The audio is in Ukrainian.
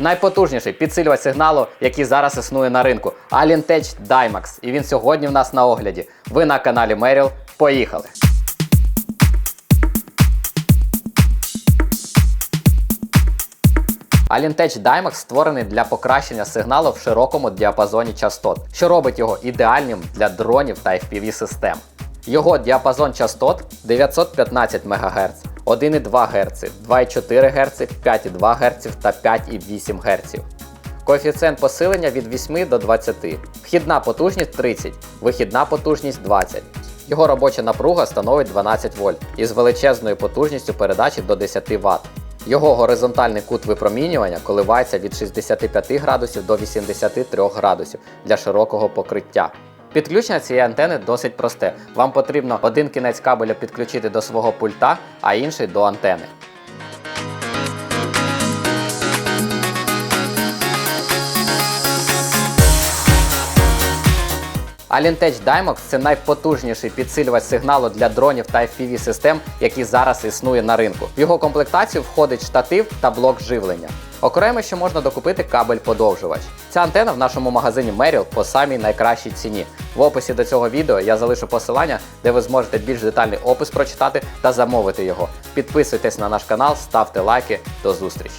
Найпотужніший підсилювач сигналу, який зараз існує на ринку. Alintech Dymax. І він сьогодні в нас на огляді. Ви на каналі Merrill. Поїхали! Alintech Dymax створений для покращення сигналу в широкому діапазоні частот, що робить його ідеальним для дронів та FPV систем. Його діапазон частот 915 МГц, 1,2 Гц, 2,4 Гц, 5,2 Гц та 5,8 Гц. Коефіцієнт посилення від 8 до 20. Вхідна потужність 30, вихідна потужність 20. Його робоча напруга становить 12 вольт із величезною потужністю передачі до 10 Вт. Його горизонтальний кут випромінювання коливається від 65 градусів до 83 градусів для широкого покриття. Підключення цієї антени досить просте. Вам потрібно один кінець кабеля підключити до свого пульта, а інший до антени. Alintech Dymox – це найпотужніший підсилювач сигналу для дронів та FPV систем, який зараз існує на ринку. В його комплектацію входить штатив та блок живлення. Окремо ще можна докупити кабель-подовжувач. Ця антена в нашому магазині Merrill по самій найкращій ціні. В описі до цього відео я залишу посилання, де ви зможете більш детальний опис прочитати та замовити його. Підписуйтесь на наш канал, ставте лайки. До зустрічі!